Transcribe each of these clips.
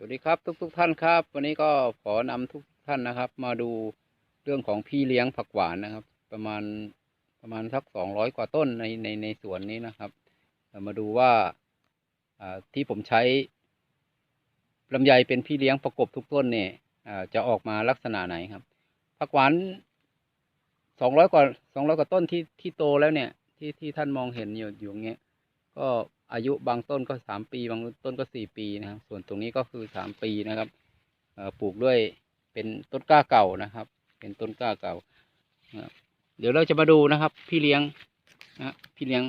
สวัสดีครับทุกทุกๆท่านครับ วันนี้ก็ขอนำทุกท่านนะครับ มาดูเรื่องของพี่เลี้ยงผักหวานนะครับ ประมาณประมาณสักสองร้อยกว่าต้นในในในสวนนี้นะครับเรามาดูว่าที่ผมใช้ลำไยเป็นพี่เลี้ยงประกบทุกต้นเนี่ยจะออกมาลักษณะไหนครับผักหวานสองร้อยกว่าสองร้อยกว่าต้นที่ที่โตแล้วเนี่ยที่ที่ท่านมองเห็นอยู่อยู่อย่างเงี้ยก็ อายุบางต้นก็สามปี บางต้นก็สี่ปีนะครับ ส่วนตรงนี้ก็คือสามปีนะครับปลูกด้วยเป็นต้นกล้าเก่านะครับ เป็นต้นกล้าเก่า เดี๋ยวเราจะมาดูนะครับ พี่เลี้ยงนะพี่เลี้ยง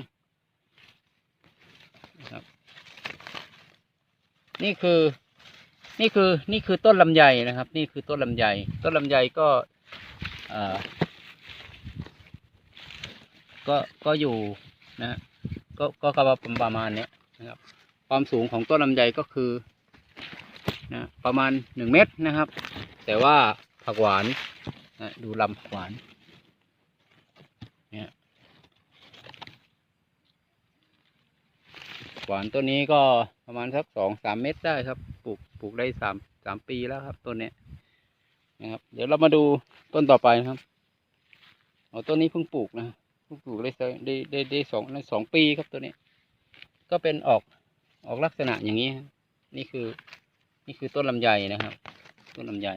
นะครับนี่คือนี่คือนี่คือต้นลำไยนะครับ นี่คือต้นลำไยต้นลำไยก็เออก็ก็อยู่นะ ก็ก็ก็ประมาณนี้นะครับ ความสูงของต้นลำไยก็คือนะประมาณหนึ่งเมตรนะครับ แต่ว่าผักหวานนะดูลำผักหวานเนี่ยหวานต้นนี้ก็ประมาณสักสองสามเมตรได้ครับปลูกปลูกได้สามสามปีแล้วครับต้นเนี้ยนะครับ เดี๋ยวเรามาดูต้นต่อไปนะครับเอาต้นนี้เพิ่งปลูกนะ ปลูกได้สักได้ได้ได้สองได้สองปีครับตัวนี้ ก็เป็นออกออกลักษณะอย่างนี้นี่คือ นี่คือต้นลำไยนะครับ ต้นลำไย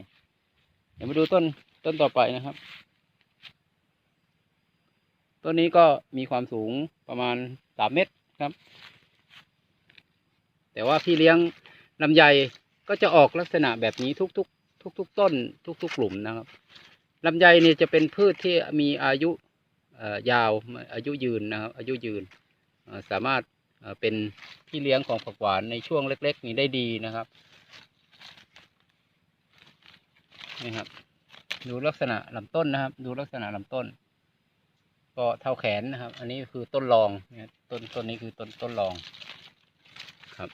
เดี๋ยวมาดูต้นต้นต่อไปนะครับ ต้นนี้ก็มีความสูงประมาณสามเมตรครับ แต่ว่าพี่เลี้ยงลำไยก็จะออกลักษณะแบบนี้ทุกทุกทุกทุกๆต้นทุกๆกลุ่มนะครับลำไยเนี่ยจะเป็นพืชที่มีอายุ ยาวอายุยืนนะครับอายุยืนสามารถเป็นพี่เลี้ยงของผักหวานในช่วงเล็ก ๆ นี้ได้ดีนะครับนี่ครับ ดูลักษณะลำต้นนะครับ ดูลักษณะลำต้น ก็เท่าแขนนะครับ อันนี้คือต้นรองเนี่ยต้นต้นนี้คือต้นต้นรองครับ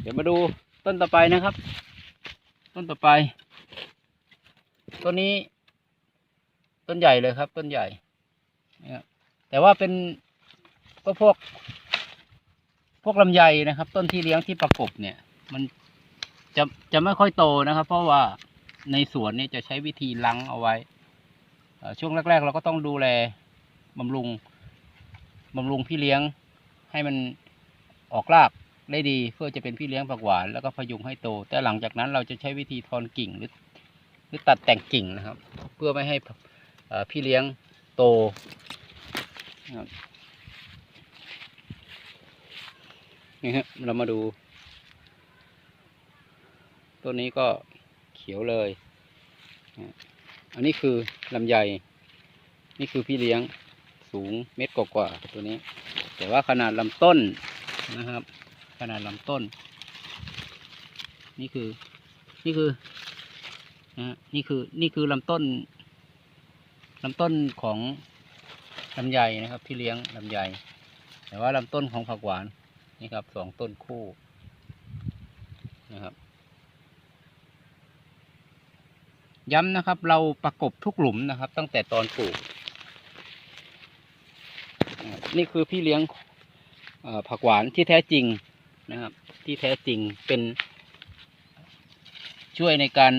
เดี๋ยวมาดูต้นต่อไปนะครับ ต้นต่อไปต้นนี้ ต้นใหญ่เลยครับ ต้นใหญ่นะครับแต่ว่าเป็นก็พวก พวกลำไยนะครับ ต้นที่เลี้ยงที่ประกบเนี่ย มันจะจะไม่ค่อยโตนะครับ เพราะว่าในสวนเนี่ยจะใช้วิธีลังเอาไว้ช่วงแรก ๆ เราก็ต้องดูแลบำรุงบำรุงพี่เลี้ยงให้มันออกรากได้ดีเพื่อจะเป็นพี่เลี้ยงผักหวานแล้วก็พยุงให้โต แต่หลังจากนั้นเราจะใช้วิธีทอนกิ่งหรือ หรือตัดแต่งกิ่งนะครับ เพื่อไม่ให้ พี่เลี้ยงโตนะครับนี่ฮะเรามาดู ต้นนี้ก็เขียวเลย อันนี้คือลำไย นี่คือพี่เลี้ยงสูงเม็ดกว่าๆตัวนี้ แต่ว่าขนาดลำต้นนะครับ ขนาดลำต้น นี่คือ นี่คือนะนี่คือ นี่คือลำต้น ลำต้นของลำไยนะครับ ที่เลี้ยงลำไยแต่ว่าลำต้นของผักหวานนี่ครับสองต้นคู่นะครับ ย้ำนะครับ เราประกบทุกหลุมนะครับ ตั้งแต่ตอนปลูก นี่คือพี่เลี้ยงผักหวานที่แท้จริงนะครับ ที่แท้จริงเป็นช่วยในการ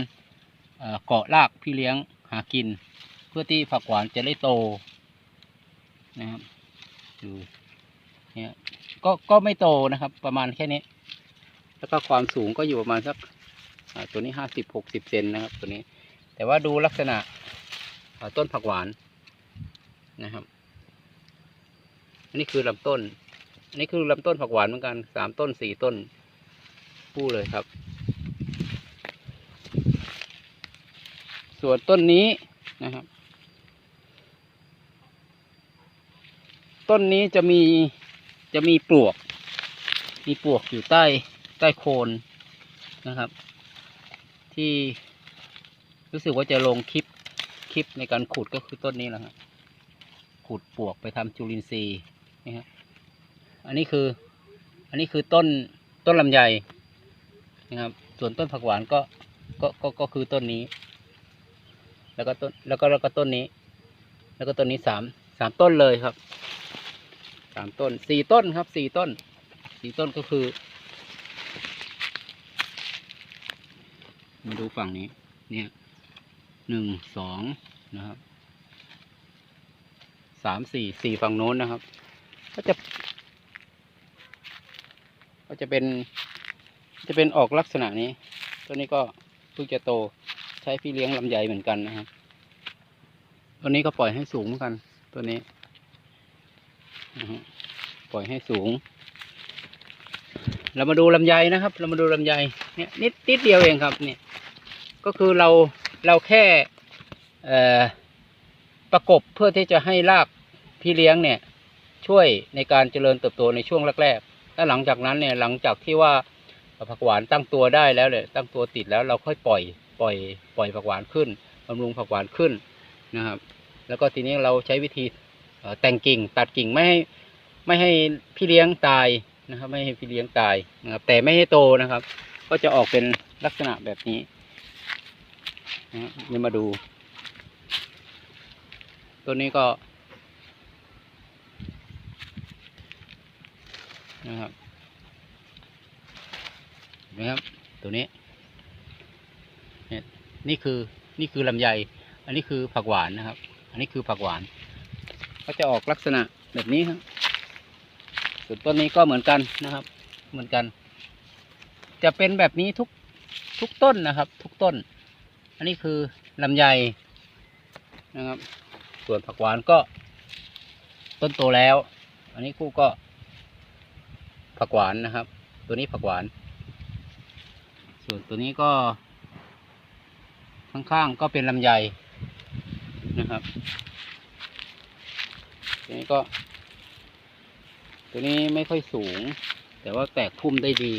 เกาะรากพี่เลี้ยงหากิน เพื่อที่ผักหวานจะได้โตนะครับดูเนี่ยก็ก็ไม่โตนะครับ ประมาณแค่นี้ แล้วก็ความสูงก็อยู่ประมาณสักตัวนี้ห้าสิบหกสิบเซนนะครับ ตัวนี้ แต่ว่าดูลักษณะต้นผักหวานนะครับ อันนี้คือลำต้น อันนี้คือลำต้นผักหวานเหมือนกันสามต้นสี่ต้นคู่เลยครับ ส่วนต้นนี้นะครับ ต้นนี้จะมีจะมีปลวก มีปลวกอยู่ใต้ใต้โคนนะครับ ที่รู้สึกว่าจะลงคลิปคลิปในการขุดก็คือต้นนี้แหละครับขุดปลวกไปทำจุลินทรีย์นะฮะอันนี้คือ อันนี้คือต้นต้นลำไยนะครับ ส่วนต้นผักหวานก็ก็ก็ก็คือต้นนี้ แล้วก็ต้นแล้วก็แล้วก็ต้นนี้ แล้วก็ต้นนี้สามสามต้นเลยครับ สามต้นสี่ต้นครับสี่ต้นสี่ต้นก็คือมาดูฝั่งนี้ เนี่ยหนึ่งสองนะครับสามสี่สี่ฝั่งโน้นนะครับ ก็จะ ก็จะเป็น จะเป็นออกลักษณะนี้ตัวนี้ก็เพิ่งจะโตใช้พี่เลี้ยงลำใหญ่เหมือนกันนะครับตัวนี้ก็ปล่อยให้สูงเหมือนกัน ตัวนี้ ปล่อยให้สูง เรามาดูลำไยนะครับ เรามาดูลำไยเนี่ยนิดนิดเดียวเองครับ เนี่ย ก็คือเราเราแค่ประกบเพื่อที่จะให้รากพี่เลี้ยงเนี่ย ช่วยในการเจริญเติบโตในช่วงแรกๆแล้วหลังจากนั้นเนี่ยหลังจากที่ว่าผักหวานตั้งตัวได้แล้วเนี่ยตั้งตัวติดแล้วเราค่อยปล่อยปล่อย ปล่อยผักหวานขึ้นบำรุงผักหวานขึ้นนะครับ แล้วก็ทีนี้เราใช้วิธี แต่งกิ่งตัดกิ่งไม่ให้ไม่ให้พี่เลี้ยงตายนะครับ ไม่ให้พี่เลี้ยงตายนะครับ แต่ไม่ให้โตนะครับ ก็จะออกเป็นลักษณะแบบนี้นะนี่มาดู ตัวนี้ก็นะครับนะครับ ตัวนี้นี่ยนี่คือนี่คือลำไย อันนี้คือผักหวานนะครับ อันนี้คือผักหวาน ก็จะออกลักษณะแบบนี้ครับส่วนต้นนี้ก็เหมือนกันนะครับ เหมือนกัน จะเป็นแบบนี้ทุกทุกต้นนะครับ ทุกต้น อันนี้คือลำไยนะครับ ส่วนผักหวานก็ ต้นโตแล้ว อันนี้คู่ก็ ผักหวานนะครับ ตัวนี้ผักหวาน ส่วนตัวนี้ก็ ข้างๆก็เป็นลำไยนะครับ ตัวนี้ก็ ตัวนี้ไม่ค่อยสูง แต่ว่าแตกพุ่มได้ดี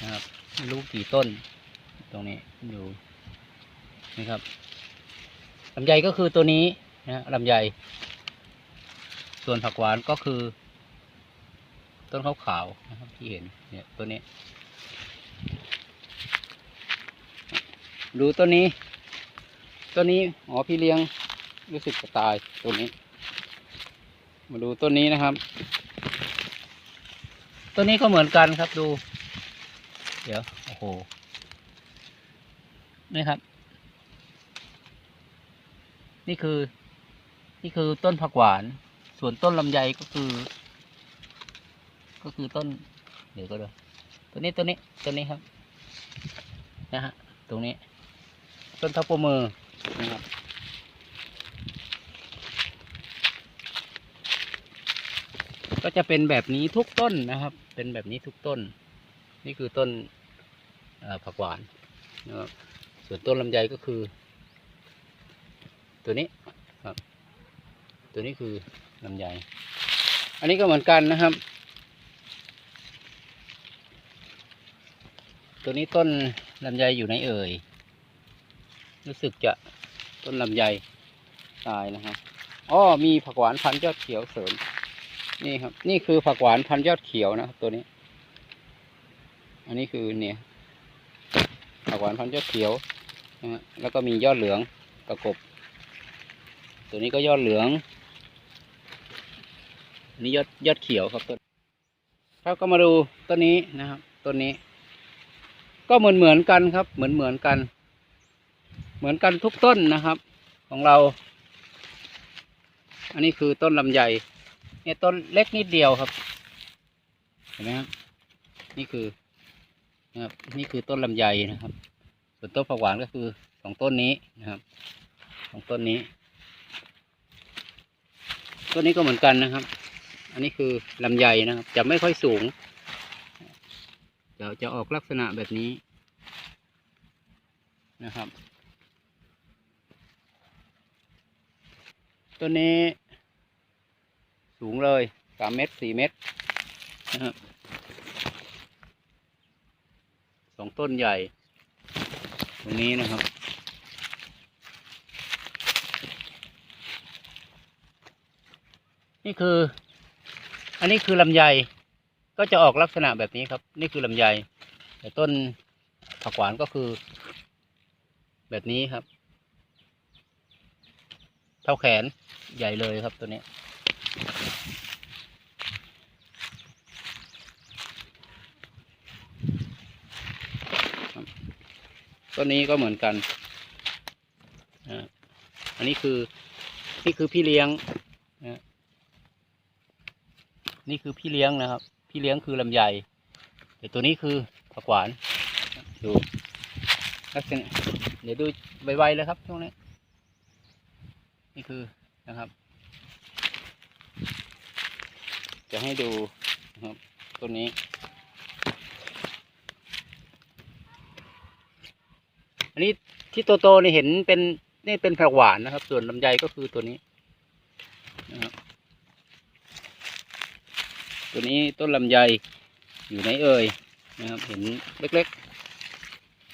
นะครับรู้กี่ต้น ตรงนี้อยู่นะครับลำไยก็คือตัวนี้นะฮะลำไย ส่วนผักหวานก็คือ ต้นขาวๆนะครับที่เห็นเนี่ยตัวนี้ ดูต้นนี้ ต้นนี้อ๋อพี่เลี้ยงรู้สึกจะตายตัวนี้ มาดูต้นนี้นะครับ ต้นนี้ก็เหมือนกันครับดู เดี๋ยว โอ้โห นี่ครับ นี่คือ นี่คือต้นผักหวาน ส่วนต้นลำไยก็คือ ก็คือต้น เดี๋ยวก็ดูตัวนี้ตัวนี้ตัวนี้ครับ นะฮะ ตรงนี้ ต้นทับปมือนะครับ ก็จะเป็นแบบนี้ทุกต้นนะครับ เป็นแบบนี้ทุกต้น นี่คือต้นผักหวานนะครับส่วนต้นลำไยก็คือ ตัวนี้ครับ ตัวนี้คือลำไย อันนี้ก็เหมือนกันนะครับ ตัวนี้ต้นลำไยอยู่ในเอ่ย รู้สึกจะต้นลำไยตายนะครับ อ้อมีผักหวานพันธุ์ยอดเขียวเสริม นี่ครับ นี่คือผักหวานพันยอดเขียวนะครับ ตัวนี้ อันนี้คือเนี่ย ผักหวานพันยอดเขียวนะฮะแล้วก็มียอดเหลืองประกบ ตัวนี้ก็ยอดเหลืองอันนี้ยอดยอดเขียวครับต้นครับก็มาดูต้นนี้นะครับต้นนี้ ก็เหมือนเหมือนกันครับ เหมือนเหมือนกัน เหมือนกันทุกต้นนะครับ ของเรา อันนี้คือต้นลำไย เนี่ยต้นเล็กนิดเดียวครับ เห็นไหมครับ นี่คือนะครับนี่คือต้นลำไยนะครับ ส่วนต้นผักหวานก็คือสองต้นนี้นะครับสองต้นนี้ ต้นนี้ก็เหมือนกันนะครับ อันนี้คือลำไยนะครับ จะไม่ค่อยสูงจะจะออกลักษณะแบบนี้นะครับต้นนี้ สูงเลยสามเมตรสี่เมตรนะครับสองต้นใหญ่ ตรงนี้นะครับ นี่คือ อันนี้คือลำไยก็จะออกลักษณะแบบนี้ครับ นี่คือลำไยแต่ต้นผักหวานก็คือ แบบนี้ครับ เท่าแขนใหญ่เลยครับตัวนี้ ต้นนี้ก็เหมือนกันอ่าอันนี้คือ นี่คือพี่เลี้ยงนะนี่คือพี่เลี้ยงนะครับ พี่เลี้ยงคือลำไยแต่ตัวนี้คือผักหวาน ดูลักษณะเดี๋ยวดูไวๆเลยครับช่วงนี้ นี่คือนะครับ จะให้ดูนะครับต้นนี้ อันนี้ที่โตๆนี่เห็นเป็นนี่เป็นผักหวานนะครับ ส่วนลำไยก็คือตัวนี้นะครับตัวนี้ต้นลำไยอยู่ไหนเอ่ยนะครับ เห็นเล็ก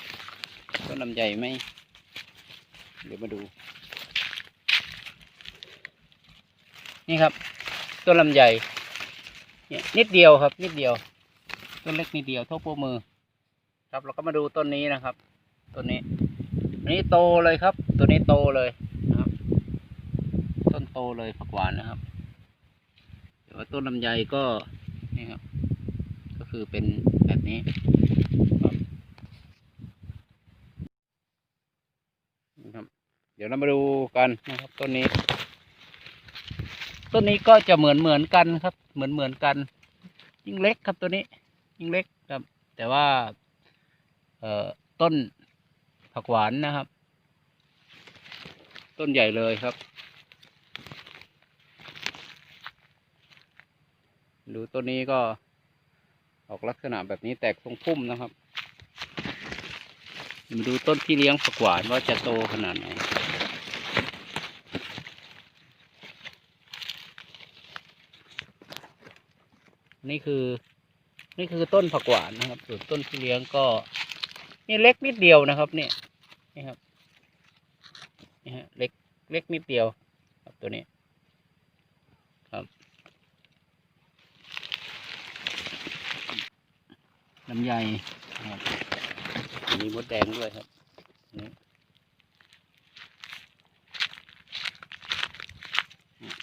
ๆต้นลำไยไหมเดี๋ยวมาดู นี่ครับต้นลำไย เนี่ยนิดเดียวครับ นิดเดียว ต้นเล็กนิดเดียวเท่าโป้มือ ครับเราก็มาดูต้นนี้นะครับต้นนี้อันนี้โตเลยครับ ตัวนี้โตเลยนะครับ ต้นโตเลยผักหวานนะครับแต่ว่าต้นลำไยก็นี่ครับ ก็คือเป็นแบบนี้ครับนะครับเดี๋ยวเรามาดูกันนะครับต้นนี้ ต้นนี้ก็จะเหมือนเหมือนกันครับ เหมือนเหมือนกัน ยิ่งเล็กครับตัวนี้ ยิ่งเล็กครับ แต่ว่า เอ่อต้นผักหวานนะครับ ต้นใหญ่เลยครับ ดูต้นนี้ก็ ออกลักษณะแบบนี้แตกทรงพุ่มนะครับมาดูต้นที่เลี้ยงผักหวานว่าจะโตขนาดไหน นี่คือ นี่คือต้นผักหวานนะครับ ส่วนต้นที่เลี้ยงก็ นี่เล็กนิดเดียวนะครับ เนี่ยนี่ครับนี่ฮะเล็กเล็กนิดเดียว ครับตัวนี้ ครับลำไยนะครับมีมดแดงด้วยครับนี่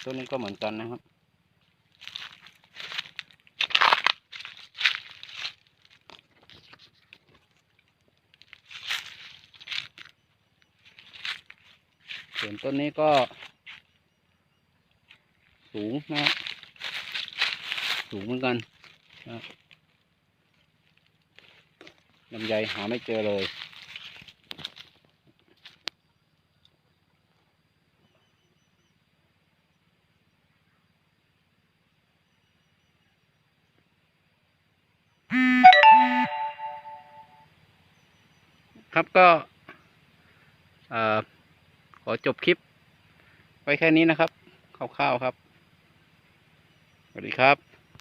ต้นนี้ก็เหมือนกันนะครับ วนต้นนี้ก็สูงนะสูงเหมือนกันนะลำไยหาไม่เจอเลย ครับก็ เอ่อ ขอจบคลิป ไว้แค่นี้นะครับคร่าวๆครับ สวัสดีครับ